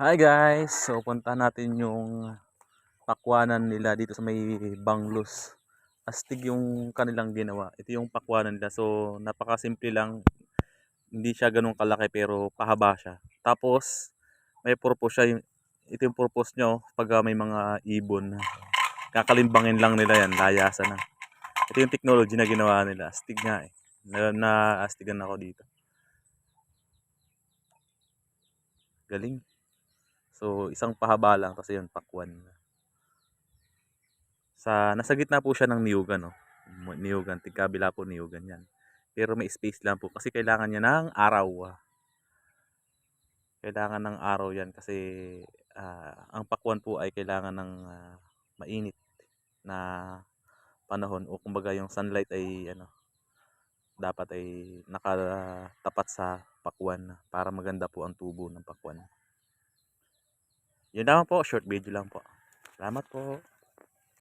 Hi guys! So punta natin yung pakwanan nila dito sa may Banglos. Astig yung kanilang ginawa. Ito yung pakwanan nila. So napakasimple lang. Hindi siya ganun kalaki pero pahaba siya. Tapos may purpose siya. Ito yung purpose nyo pag ah, may mga ibon. Kakalimbangin lang nila yan. Layasan na. Ito yung technology na ginawa nila. Astig nga eh. Na, na astigan ako dito. Galing. So, isang pahaba lang kasi yun, pakwan. Sa, nasa gitna po siya ng niyugan, no? Mu- Niyugan, tigkabila po niyugan yan. Pero may space lang po kasi kailangan niya ng araw. Kailangan ng araw yan kasi ah, ang pakwan po ay kailangan ng ah, mainit na panahon o kumbaga yung sunlight ay ano dapat ay nakatapat sa pakwan para maganda po ang tubo ng pakwan. Yun lang po, short video lang po. Salamat po.